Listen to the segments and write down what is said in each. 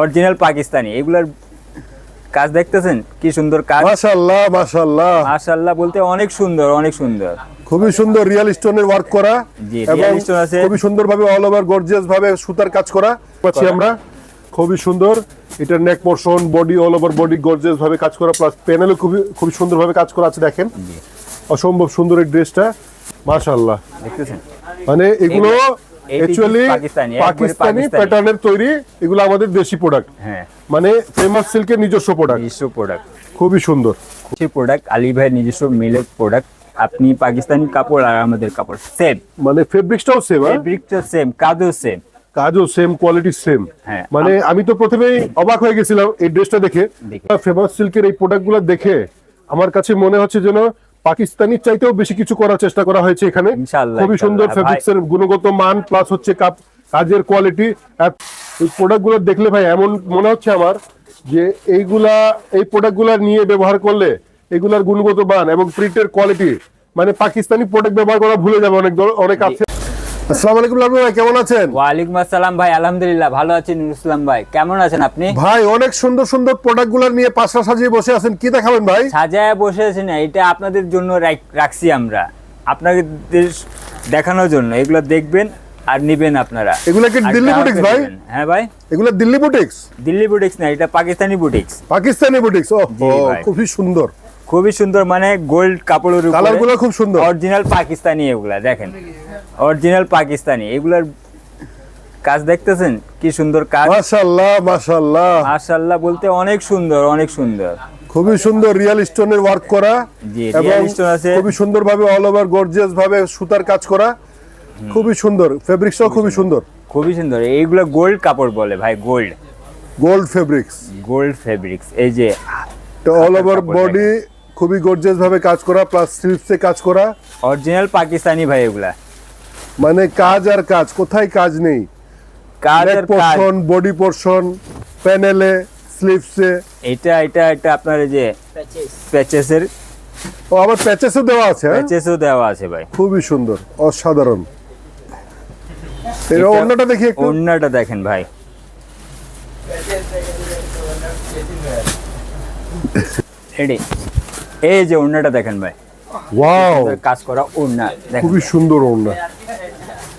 Original Pakistani এগুলার কাজ দেখতেছেন? কি সুন্দর কাজ। মাশাআল্লাহ মাশাআল্লাহ। মাশাআল্লাহ বলতে অনেক সুন্দর অনেক সুন্দর। খুবই সুন্দর রিয়েল স্টোনের ওয়ার্ক করা জি, এবং real stone আছে। খুবই সুন্দরভাবে অল ওভার গর্জিয়াস ভাবে সুতার কাজ করা পাচ্ছি আমরা। খুবই সুন্দর। এটার neck portion body all over body gorgeous ভাবে কাজ করা প্লাস প্যানেলও খুবই খুবই সুন্দরভাবে কাজ করা আছে দেখেন। অসম্ভব সুন্দর এই ড্রেসটা মাশাআল্লাহ। দেখতেছেন? মানে এগুলো অ্যাকচুয়ালি পাকিস্তানি। প্যাটার্নের তৈরি এগুলো আমাদের দেশি প্রোডাক্ট হ্যাঁ। মানে ফেমাস সিল্কের নিজস্ব প্রোডাক্ট নিজস্ব প্রোডাক্ট খুবই সুন্দর। সেই প্রোডাক্ট আলী ভাইয়ের নিজস্ব মিলের প্রোডাক্ট আপনি পাকিস্তানি কাপড় আর আমাদের কাপড় সেম মানে ফেব্রিক্সটাও সেম ফেব্রিকটা সেম কাজও সেম কাজও সেম কোয়ালিটি সেম হ্যাঁ। মানে আমি তো প্রথমেই অবাক হয়ে গেছিলাম এই ড্রেসটা দেখে। দেখে। ফেমাস সিল্কের এই প্রোডাক্টগুলো দেখে আমার কাছে মনে হচ্ছে যেন পাকিস্তানি চাইতেও বেশি কিছু করার চেষ্টা করা হয়েছে এখানে। খুবই সুন্দর ফেব্রিক্স এর গুণগত মান প্লাস হচ্ছে কাপ কাজের কোয়ালিটি এই প্রোডাক্টগুলো দেখলে ভাই এমন মনে হচ্ছে আমার যে এইগুলা এই প্রোডাক্টগুলা নিয়ে ব্যবহার করলে এগুলার গুণগত মান এবং প্রিন্টের কোয়ালিটি মানে পাকিস্তানি প্রোডাক্ট ব্যবহার করা ভুলে যাবে অনেক অনেক আছে। আসসালামু আলাইকুম লালু ভাই কেমন আছেন? ওয়ালাইকুম আসসালাম ভাই আলহামদুলিল্লাহ ভালো আছি নুর ইসলাম ভাই। কেমন আছেন আপনি? ভাই অনেক সুন্দর সুন্দর প্রোডাক্টগুলো নিয়ে পাশা সাজিয়ে বসে আছেন কি দেখাবেন ভাই? সাজায় বসে আছি না এটা আপনাদের জন্য রাখছি আমরা। আপনাদের দেখানোর জন্য এগুলো দেখবেন আর নিবেন আপনারা। এগুলো কি দিল্লি বুটিক্স ভাই? হ্যাঁ ভাই। এগুলো দিল্লি বুটিক্স দিল্লি বুটিক্স না এটা পাকিস্তানি বুটিক্স পাকিস্তানি বুটিক্স ও খুবই সুন্দর। খুবই সুন্দর মানে গোল্ড কাপড়ের কালারগুলো খুব সুন্দর। অরিজিনাল পাকিস্তানি এগুলা দেখেন। অরিজিনাল পাকিস্তানি এগুলার কাজ দেখতেছেন? কি সুন্দর কাজ। মাশাআল্লাহ মাশাআল্লাহ। মাশাআল্লাহ বলতে অনেক সুন্দর অনেক সুন্দর। খুবই সুন্দর রিয়েল স্টোনের ওয়ার্ক করা এবং আছে। খুবই সুন্দর ভাবে অল ওভার গর্জিয়াস ভাবে সুতার কাজ করা। খুবই সুন্দর ফেব্রিক্সটাও খুবই সুন্দর। খুবই সুন্দর এইগুলো গোল্ড কাপড় বলে ভাই gold gold fabrics gold fabrics এই যে অল ওভার বডি খুবই গর্জিয়াস ভাবে কাজ করা প্লাস স্লিভসে কাজ করা। অরিজিনাল পাকিস্তানি ভাই এগুলা। মানে কাজ আর কাজ কোথায় কাজ নেই? কাজ আর পোর্শন বডি পোর্শন প্যানেলে স্লিভসে এটা এটা এটা আপনার এই যে প্যাচেসের ও আবার প্যাচেসও দেওয়া আছে? প্যাচেসও দেওয়া আছে ভাই। খুবই সুন্দর অসাধারণ। এর এটা- অন্যটা দেখি একটু। অন্যটা দেখেন ভাই। রেডি এই যে অন্যটা দেখেন ভাই। ওয়াও। কাজ করা ওড়না খুবই সুন্দর ওড়না।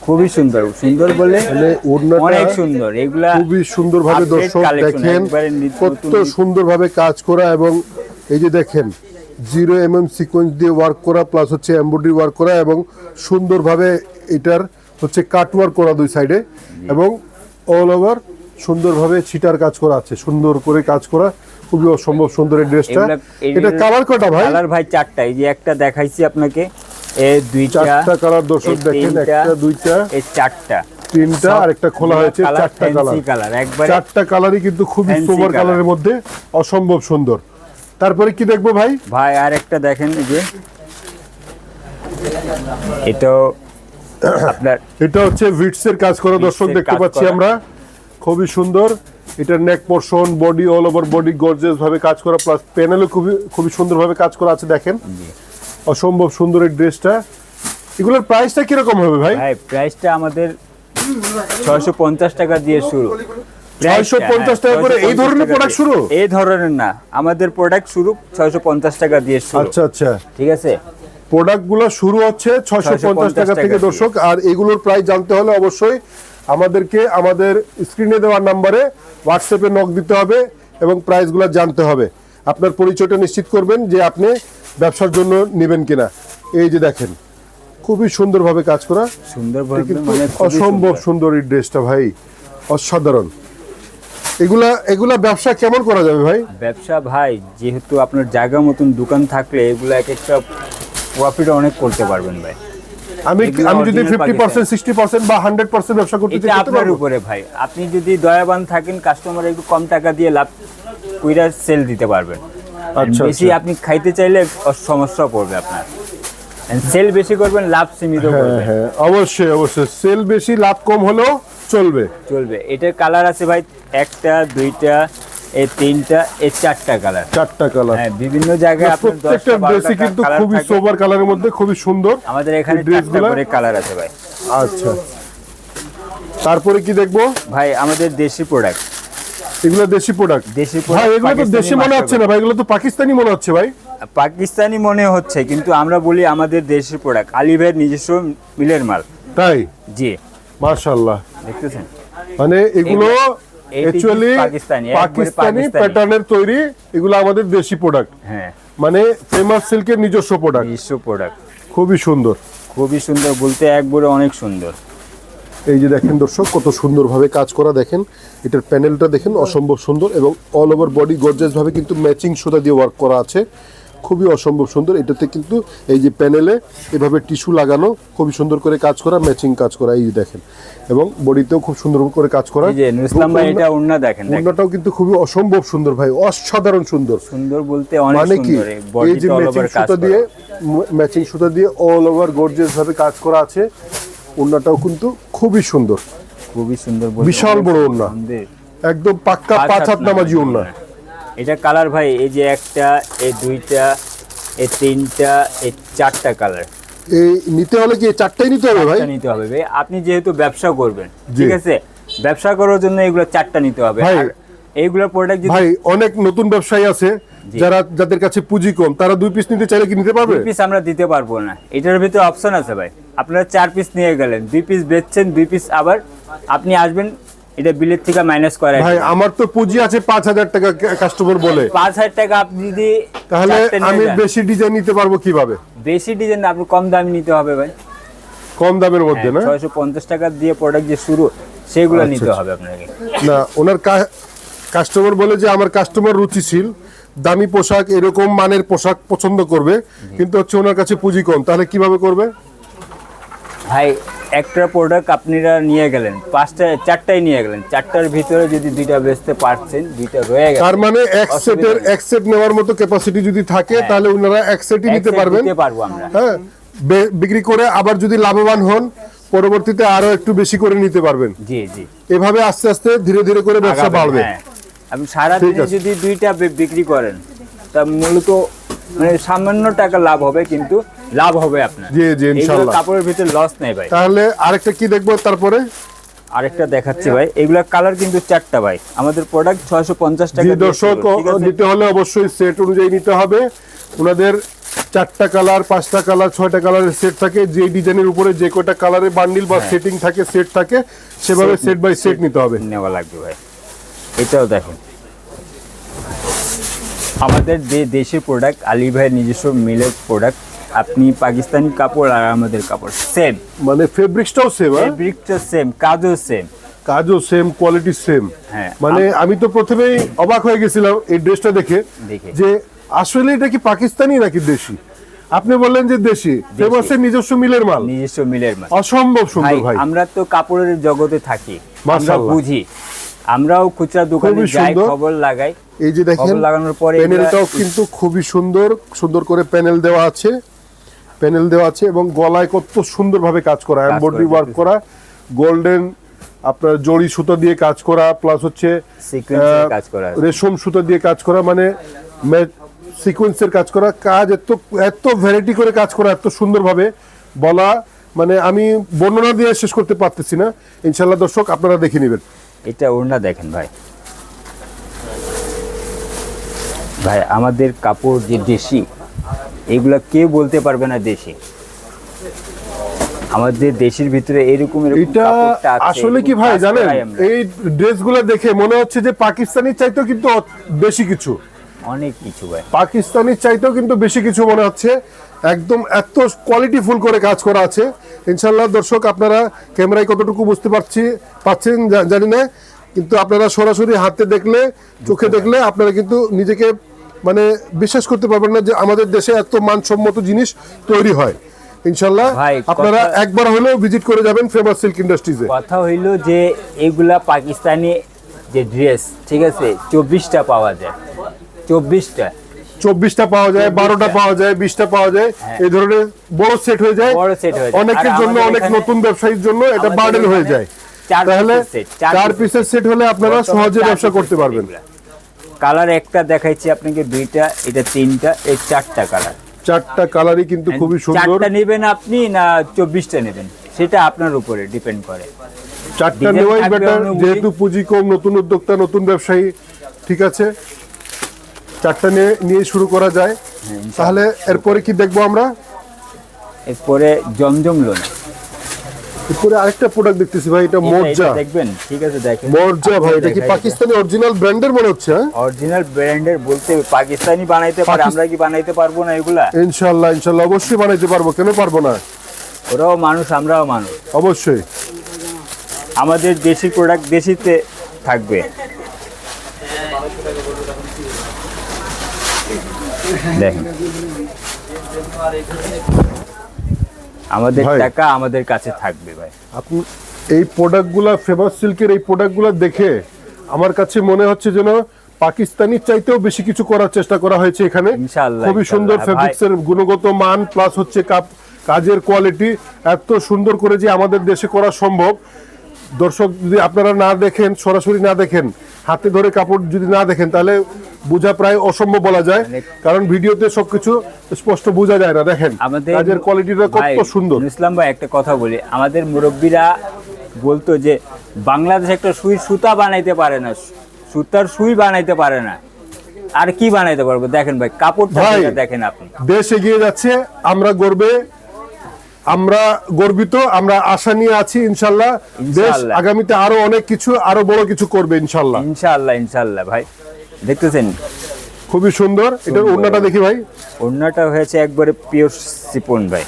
খুবই সুন্দর সুন্দর বলে মানে ওড়নাটা অনেক সুন্দর এগুলা খুবই সুন্দরভাবে দর্শক দেখেন কত। সুন্দরভাবে কাজ করা এবং এই যে দেখেন জিরো এম এম সিকোয়েন্স দিয়ে ওয়ার্ক করা প্লাস হচ্ছে এমব্রয়ডারি ওয়ার্ক করা এবং সুন্দরভাবে এটার হচ্ছে কাট ওয়ার্ক করা দুই সাইডে এবং অল ওভার সুন্দরভাবে ছিটার কাজ করা আছে সুন্দর করে কাজ করা। খুবই অসম্ভব সুন্দর এই ড্রেসটা এটা কালার কটা ভাই? কালার ভাই চারটা। এই যে একটা দেখাইছি আপনাকে। এই দুইটা চারটা কালার দর্শক দেখেন একটা দুইটা এই চারটা। তিনটা আর একটা খোলা হয়েছে চারটা কালার একবারে চারটা কালারই কিন্তু খুবই colour। কালারের মধ্যে অসম্ভব সুন্দর। তারপরে কি দেখব ভাই? ভাই আর একটা দেখেন এই যে। এটাও আপনার এটা হচ্ছে ভিটসের কাজ করা দর্শক দেখতে পাচ্ছি আমরা। খুবই সুন্দর। এটার neck portion body all over body gorgeous ভাবে কাজ করা প্লাস প্যানেলও খুবই খুবই সুন্দরভাবে কাজ করা আছে দেখেন। অসম্ভব সুন্দর এই ড্রেসটা এগুলোর প্রাইসটা কীরকম হবে ভাই? ভাই প্রাইসটা আমাদের ছয়শো পঞ্চাশ টাকা দিয়ে শুরু। 650 টাকা করে এই ধরনের দিয়ে। শুরু? এই ধরনের না আমাদের প্রোডাক্ট শুরু ছয়শো পঞ্চাশ টাকা দিয়ে শুরু। আচ্ছা আচ্ছা। ঠিক আছে? প্রোডাক্টগুলো শুরু হচ্ছে ছয়শো পঞ্চাশ 650 টাকা থেকে দর্শক আর এগুলোর প্রাইস জানতে হলে অবশ্যই আমাদেরকে আমাদের স্ক্রিনে দেওয়ার নাম্বারে হোয়াটসঅ্যাপে নক দিতে হবে এবং প্রাইসগুলো জানতে হবে। আপনার পরিচয়টা নিশ্চিত করবেন যে আপনি ব্যবসার জন্য নেবেন কিনা। এই যে দেখেন খুবই সুন্দরভাবে কাজ করা। সুন্দর মানে অসম্ভব সুন্দর। সুন্দর এই ড্রেসটা ভাই অসাধারণ। এগুলা এগুলা ব্যবসা কেমন করা যাবে ভাই? ব্যবসা ভাই যেহেতু আপনার জায়গা মতন দোকান থাকলে এগুলো এক একটা প্রফিট অনেক করতে পারবেন ভাই। আমি আমি যদি original fifty percent sixty percent বা হান্ড্রেড পার্সেন্ট ব্যবসা করতে চাই আপনার উপরে ভাই। আপনি যদি দয়াবান থাকেন কাস্টমার একটু কম টাকা দিয়ে লাভ কুইরা সেল দিতে পারবেন। আচ্ছা, বেশি আচ্ছা। আপনি খাইতে চাইলে সমস্যা পড়বে আপনার। সেল বেশি করবেন লাভ সীমিত হ্যাঁ করবেন। হ্যাঁ অবশ্যই অবশ্যই। সেল বেশি লাভ কম হলেও চলবে। চলবে। এটার কালার আছে ভাই একটা দুইটা এই তিনটা এই চারটা কালার চারটা কালার হ্যাঁ বিভিন্ন জায়গায় প্রত্যেকটা ড্রেসই কিন্তু খুবই সোবার কালারের মধ্যে খুবই সুন্দর। আমাদের এখানে করে কালার আছে ভাই। আচ্ছা। তারপরে কি দেখব? ভাই আমাদের দেশি প্রোডাক্ট এগুলো দেশি প্রোডাক্ট দেশি ভাই এগুলো তো দেশি মনে হচ্ছে না ভাই এগুলো তো পাকিস্তানি মনে হচ্ছে ভাই। পাকিস্তানি মনে হচ্ছে কিন্তু আমরা বলি আমাদের দেশের প্রোডাক্ট আলী ভাইয়ের নিজস্ব মিলের মাল। তাই? জি। মাশাআল্লাহ। দেখতেছেন? মানে এগুলো অ্যাকচুয়ালি পাকিস্তানি। প্যাটার্নের তৈরি এগুলো আমাদের দেশি প্রোডাক্ট হ্যাঁ। মানে ফেমাস সিল্কের নিজস্ব প্রোডাক্ট নিজস্ব প্রোডাক্ট খুবই সুন্দর। খুবই সুন্দর বলতে একবারে অনেক সুন্দর। এই যে দেখেন দর্শক কত সুন্দরভাবে কাজ করা দেখেন। এটার প্যানেলটা দেখেন অসম্ভব সুন্দর এবং অল ওভার বডি গর্জাস ভাবে কিন্তু ম্যাচিং সুতা দিয়ে ওয়ার্ক করা আছে। খুবই অসম্ভব সুন্দর। এটাতে কিন্তু এই যে প্যানেলে এভাবে টিস্যু লাগানো খুবই সুন্দর করে কাজ করা ম্যাচিং কাজ করা এই দেখেন। এবং বডিতেও খুব সুন্দর করে কাজ করা। এই যে নুসলাম ভাই এটা ওন্না দেখেন দেখেন। কিন্তু খুবই অসম্ভব সুন্দর ভাই অসাধারণ সুন্দর। সুন্দর বলতে অনেক মানে কি? এই যে ম্যাচিং সুতা দিয়ে ম্যাচিং সুতা দিয়ে অল ওভার গর্জিয়াস ভাবে কাজ করা আছে। ওড়নাটাও কিন্তু খুবই সুন্দর। খুবই সুন্দর বিশাল বড়। সুন্দর। একদম পাক্কা পাঁচ হাত নামাজি ওড়না এটা কালার ভাই এই যে একটা এই দুইটা এই তিনটা এই চারটা কালার এই নিতে হলে কি চারটাই নিতে হবে ভাই? নিতে হবে ভাই। আপনি যেহেতু ব্যবসা করবেন ঠিক আছে? ব্যবসা করার জন্য এগুলো চারটা নিতে হবে। এইগুলোর প্রোডাক্ট ভাই অনেক নতুন ব্যবসায়ী আছে যারা যাদের কাছে পুঁজি কম তারা দুই পিস নিতে চাইলে কি নিতে পারবে? দুই পিস আমরা দিতে পারব না। এটার ভিতরে অপশন আছে ভাই। আপনারা চার পিস নিয়ে গেলেন দুই পিস বেচছেন দুই পিস আবার আপনি আসবেন এটা বিলের থেকে মাইনাস করে ভাই আমার তো পুঁজি আছে পাঁচ হাজার টাকা কাস্টমার বলে। পাঁচ হাজার টাকা আপনি যদি তাহলে আমি বেশি ডিজাইন নিতে পারব কীভাবে? বেশি ডিজাইন আপনি কম দামে নিতে হবে ভাই। কম দামের মধ্যে না? ছয়শো পঞ্চাশ টাকা দিয়ে প্রোডাক্ট যে শুরু সেগুলো আচ্ছা, নিতে আচ্ছা। হবে আপনাকে। না ওনার কাস্টমার বলে যে আমার কাস্টমার রুচিশীল দামি পোশাক এরকম মানের পোশাক পছন্দ করবে কিন্তু হচ্ছে ওনার কাছে পুঁজি কম। তাহলে কীভাবে করবে? ভাই একটা প্রোডাক্ট আপনারা নিয়ে গেলেন পাঁচটা চারটাই নিয়ে গেলেন চারটার ভিতরে যদি দুইটা বেচতে পারছেন দুইটা রয়ে গেছে। তার মানে এক সেটের এক সেট নেওয়ার মতো ক্যাপাসিটি যদি থাকে তাহলে ওনারা এক সেটই নিতে পারবেন। দিতে পারব আমরা। হ্যাঁ। বিক্রি করে আবার যদি লাভবান হন পরবর্তীতে আরও একটু বেশি করে নিতে পারবেন। জি জি। এভাবে আস্তে আস্তে ধীরে ধীরে করে ব্যবসা বাড়বে। হ্যাঁ। আপনি সারা দিনে যদি দুইটা বিক্রি করেন তা মূলত মানে সামান্য টাকা লাভ হবে কিন্তু লাভ হবে আপনার। জি, জি, এইগুলো ইনশাল্লাহ। কাপড়ের ভিতরে লস নেই ভাই। তাহলে আরেকটা কি দেখব তারপরে? আরেকটা দেখাচ্ছি ভাই। এগুলা কালার কিন্তু চারটা ভাই। আমাদের প্রোডাক্ট ছয়শো পঞ্চাশ টাকা দর্শক? নিতে হলে অবশ্যই সেট অনুযায়ী নিতে হবে। ওনাদের চারটা কালার পাঁচটা কালার ছয়টা কালারের সেট থাকে। যে ডিজাইনের উপরে যে কয়টা কালারের বান্ডিল বা সেটিং থাকে সেট থাকে সেভাবে সেট বাই সেট নিতে হবে। নেওয়া লাগবে ভাই। এটাও দেখুন। আমাদের যে দেশের প্রোডাক্ট আলী ভাইয়ের নিজস্ব মিলের প্রোডাক্ট আপনি পাকিস্তানি কাপড় আর আমাদের কাপড়। সেম মানে ফেব্রিক্সটাও সেম ফেব্রিকটা সেম কাজও সেম কাজও সেম কোয়ালিটি সেম হ্যাঁ। মানে আমি তো প্রথমেই অবাক হয়ে গেছিলাম এই ড্রেসটা দেখে। যে আসলে এটা কি পাকিস্তানি নাকি দেশি? আপনি বললেন যে দেশি। ফেমাসের নিজস্ব মিলের মাল। নিজস্ব মিলের মাল। অসম্ভব সুন্দর ভাই আমরা তো কাপড়ের জগতে থাকি। আমরা। বুঝি। আমরাও খুচরা দোকানে যাই। খবর লাগাই। এই যে দেখেন লাগানোর পরে প্যানেলটাও কিন্তু খুবই সুন্দর। সুন্দর করে প্যানেল দেওয়া আছে। প্যানেল দেওয়া আছে এবং গলায় কত সুন্দরভাবে কাজ করা এমব্রয়ডারি ওয়ার্ক করা গোল্ডেন আপনার জড়ি সুতো দিয়ে কাজ করা প্লাস হচ্ছে কাজ করা। রেশম সুতো দিয়ে কাজ করা মানে সিকোয়েন্সের কাজ করা কাজ এত এত ভ্যারাইটি করে কাজ করা এত সুন্দরভাবে বলা মানে আমি বর্ণনা দিয়ে শেষ করতে পারতেছি না। ইনশাল্লাহ দর্শক আপনারা দেখে নেবেন। এটা ওড়না দেখেন ভাই। ভাই আমাদের কাপড় যে দেশি এগুলা কেউ বলতে পারবে না দেশে? আমাদের দেশের ভিতরে এরকম এটা আসলে কি ভাই জানেন এই ড্রেসগুলো দেখে মনে হচ্ছে যে পাকিস্তানির চাইতেও কিন্তু বেশি কিছু। অনেক কিছু ভাই। পাকিস্তানি চাইতেও কিন্তু বেশি কিছু মনে হচ্ছে। একদম এত কোয়ালিটি ফুল করে কাজ করা আছে। ইনশাল্লাহ দর্শক আপনারা ক্যামেরায় কতটুকু বুঝতে পারছি পাচ্ছেন জানি না। কিন্তু আপনারা সরাসরি হাতে দেখলে চোখে দেখলে আপনারা কিন্তু নিজেকে মানে বিশ্বাস করতে পারবেন না যে আমাদের দেশে এত মানসম্মত জিনিস তৈরি হয়। ইনশাল্লাহ আপনারা একবার হলেও ভিজিট করে যাবেন ফেমাস সিল্ক ইন্ডাস্ট্রিজে কথা হইল যে এগুলা পাকিস্তানি যে ড্রেস ঠিক আছে চব্বিশটা পাওয়া যায়। চব্বিশটা। চব্বিশটা পাওয়া যায় বারোটা পাওয়া যায় বিশটা পাওয়া যায় এই ধরনের বড় সেট হয়ে যায়। হ্যাঁ। বড় set হয়ে যায়। অনেকের জন্য অনেক নতুন ব্যবসায়ীর জন্য এটা বার্ডেন হয়ে যায়। তাহলে চার পিসের সেট হলে আপনারা সহজে ব্যবসা করতে পারবেন। কালার একটা দেখাইছি আপনাকে দুইটা এটা তিনটা এই চারটা কালার। চারটা কালারই কিন্তু খুবই সুন্দর। চারটা নেবেন আপনি না চব্বিশটা নেবেন? সেটা আপনার উপরে ডিপেন্ড করে। চারটা নেওয়াই বেটার যেহেতু পুঁজি কম নতুন উদ্যোক্তা নতুন ব্যবসায়ী ঠিক আছে? চারটা নিয়ে নিয়ে শুরু করা যায়। তাহলে এরপরে কি দেখব আমরা? এরপরে জমজম লোন। এরপরে আরেকটা প্রোডাক্ট দেখতেছি ভাই এটা মর্জা দেখবেন? ঠিক আছে দেখেন। মর্জা ভাই এটা কি পাকিস্তানি অরিজিনাল ব্র্যান্ডের মনে হচ্ছে অরিজিনাল ব্র্যান্ডের বলতে পাকিস্তানি বানাইতে পারে আমরা কি বানাইতে পারব না এগুলা? ইনশাল্লাহ ইনশাল্লাহ অবশ্যই বানাইতে পারব কেন পারব না? ওরাও মানুষ আমরাও মানুষ। অবশ্যই। আমাদের দেশি প্রোডাক্ট দেশিতে থাকবে। দেখেন। আমাদের টাকা আমাদের কাছে থাকবে ভাই। আপনি এই প্রোডাক্টগুলা ফেমাস সিল্কের এই প্রোডাক্টগুলো দেখে আমার কাছে মনে হচ্ছে যেন পাকিস্তানি চাইতেও বেশি কিছু করার চেষ্টা করা হয়েছে এখানে। ইনশাআল্লাহ, খুবই সুন্দর ইনশাআল্লাহ। ফেব্রিক্স এর গুণগত মান প্লাস হচ্ছে কাপ কাজের কোয়ালিটি এত সুন্দর করে যে আমাদের দেশে করা সম্ভব। দর্শক যদি আপনারা না দেখেন সরাসরি না দেখেন হাতে ধরে কাপড় যদি না দেখেন তাহলে বোঝা প্রায় অসম্ভব বলা যায়। কারণ ভিডিওতে সবকিছু স্পষ্ট বোঝা যায় না দেখেন। আমাদের কাজের কোয়ালিটিটা কত সুন্দর। ইসলাম ভাই একটা কথা বলি। আমাদের মুরব্বীরা বলতো যে বাংলাদেশ একটা সুই সুতা বানাইতে পারে না সুতার সুই বানাইতে পারে না। আর কি বানাইতে পারব? দেখেন ভাই কাপড়টা ভাই। দেখেন আপনি। দেশ এগিয়ে যাচ্ছে আমরা গর্বে আমরা গর্বিত আমরা আশা নিয়ে আছি ইনশাল্লাহ। দেশ আগামীতে আরও অনেক কিছু আরও বড় কিছু করবে ইনশাল্লাহ। ইনশাল্লাহ ইনশাল্লাহ ভাই। দেখতেছেন? খুবই সুন্দর। এটার সুন্দর। অন্যটা দেখি ভাই। ওড়নাটা হয়েছে একবারে পিওর সিপন ভাই।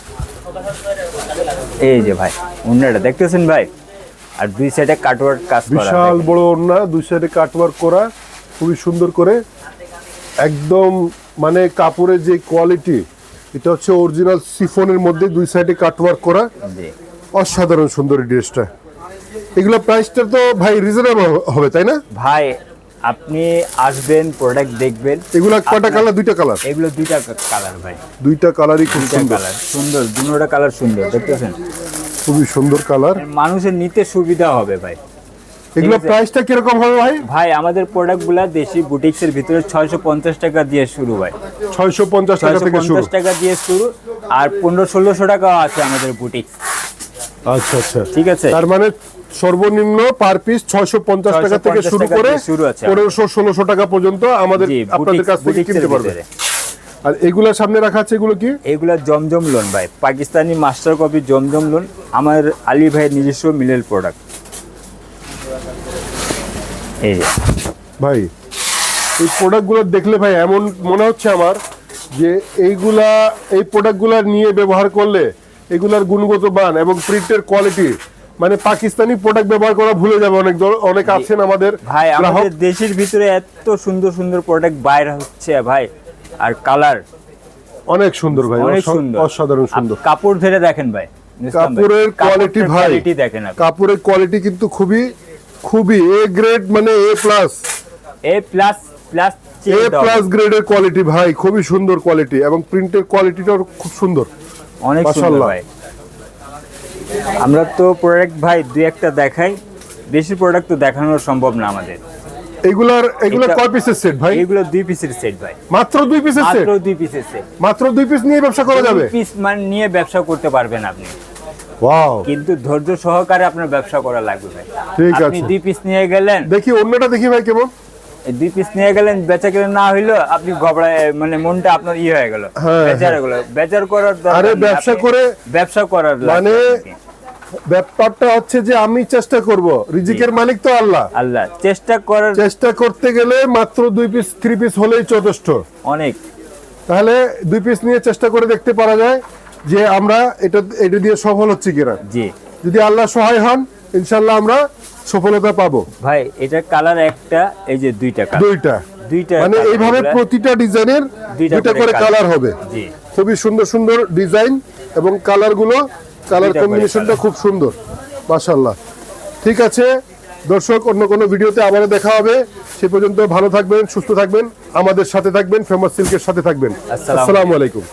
এই যে ভাই ওড়নাটা। দেখতেছেন ভাই? আর দুই সাইডে কাটওয়ার্ক কাজ করা বিশাল বড় ওড়না দুই সাইডে কাটওয়ার্ক করা খুবই সুন্দর করে। একদম মানে কাপড়ের যে কোয়ালিটি এটা হচ্ছে অরিজিনাল সিফনের মধ্যে দুই সাইডে কাটওয়ার্ক করা। অসাধারণ সুন্দর ড্রেসটা এগুলো প্রাইসটা তো ভাই রিজনেবল হবে তাই না? ভাই আপনি আসবেন প্রোডাক্ট দেখবেন। এগুলো কয়টা কালার দুইটা কালার এগুলো দুইটা কালার ভাই। দুইটা কালারই খুব সুন্দর। সুন্দর দুটোটা কালার সুন্দর দেখতেছেন? খুবই সুন্দর কালার মানুষের নিতে সুবিধা হবে ভাই। এগুলো। প্রাইসটা কীরকম হবে ভাই? ভাই আমাদের প্রোডাক্টগুলা দেশি বুটিক্সের ভিতরে ছয়শো পঞ্চাশ টাকা দিয়ে শুরু ভাই। ছয়শো পঞ্চাশ টাকা থেকে শুরু। পঞ্চাশ টাকা দিয়ে শুরু আর পনেরো ষোলোশো টাকাও আছে আমাদের বুটিক্স আচ্ছা আচ্ছা। ঠিক আছে? তার মানে সর্বনিম্ন পার পিস ছয়শো পঞ্চাশ টাকা থেকে শুরু করে দিয়ে শুরু আছে পনেরোশো ষোলোশো টাকা পর্যন্ত আমাদের আপনাদের কাছ থেকে কিনতে পারবে। আর এগুলা সামনে রাখা আছে এগুলো কি? এগুলা জমজম লোন ভাই Pakistani master copy Zamzam lawn আমার আলী ভাইয়ের নিজস্ব মিলের প্রোডাক্ট এই যে। ভাই এই প্রোডাক্টগুলো দেখলে ভাই এমন মনে হচ্ছে আমার যে এইগুলা এই প্রোডাক্টগুলো নিয়ে ব্যবহার করলে এগুলার গুণগত মান এবং প্রিন্টের কোয়ালিটি মানে পাকিস্তানি প্রোডাক্ট ব্যবহার করা ভুলে যাবে অনেক অনেক আছেন আমাদের ভাই আমাদের দেশের ভিতরে এত সুন্দর সুন্দর প্রোডাক্ট বাইরে হচ্ছে ভাই আর কালার অনেক সুন্দর ভাই অনেক সুন্দর। অসাধারণ সুন্দর। কাপড় ধরে দেখেন ভাই কাপড়ের কোয়ালিটি ভাই দেখেন কাপড়ের কোয়ালিটি কিন্তু খুবই খুবই এ গ্রেড মানে A plus A plus plus A plus গ্রেডের কোয়ালিটি ভাই খুবই সুন্দর কোয়ালিটি এবং প্রিন্টের কোয়ালিটিটাও খুব সুন্দর। অনেক সুন্দর ভাই। আমরা তো প্রোডাক্ট ভাই দুই একটা দেখাই। বেশি প্রোডাক্ট তো দেখানো সম্ভব না আমাদের। এগুলার এগুলা কয় পিসের সেট ভাই? এগুলো দুই পিসের সেট ভাই। মাত্র দুই পিসের সেট মাত্র দুই পিসের সেট মাত্র দুই পিস নিয়ে ব্যবসা করা যাবে? পিস মান নিয়ে ব্যবসা করতে পারবেন আপনি। ওয়াও কিন্তু ধৈর্য সহকারে আপনার ব্যবসা করা লাগবে ভাই। ঠিক আপনি আছে। দুই পিস নিয়ে গেলেন। দেখি অন্যটা দেখি ভাই কেমন। দুই পিস নিয়ে গেলেন বেচা কেনা না হইল আপনি গবড়ায় মানে মনটা আপনার ইয়ে হয়ে গেল। হ্যাঁ, বেচার গেলো। বেচার করার আরে ব্যবসা করে- ব্যবসা করার মানে ব্যাপারটা হচ্ছে যে আমি চেষ্টা করব। রিজিকের মালিক তো আল্লাহ। আল্লাহ চেষ্টা করার চেষ্টা করতে গেলে মাত্র দুই পিস থ্রি পিস হলেই যথেষ্ট। অনেক। তাহলে দুই পিস নিয়ে চেষ্টা করে দেখতে পারা যায়। যে আমরা এটা এটা দিয়ে সফল হচ্ছে কিনা। জি। যদি আল্লাহ সহায় হন ইনশাল্লাহ আমরা সফলতা পাবো। ভাই এটার কালার একটা এই যে দুইটা কালার। দুইটা। দুইটা মানে এইভাবে প্রতিটা ডিজাইনের দুইটা করে কালার। হবে। জি। খুবই সুন্দর সুন্দর ডিজাইন এবং কালারগুলো কালার কম্বিনেশনটা খুব সুন্দর। মাশাল্লাহ ঠিক আছে দর্শক অন্য কোনো ভিডিওতে আবারও দেখা হবে। সে পর্যন্ত ভালো থাকবেন সুস্থ থাকবেন আমাদের সাথে থাকবেন ফেমাস সিল্কের সাথে থাকবেন। আসসালামু আলাইকুম।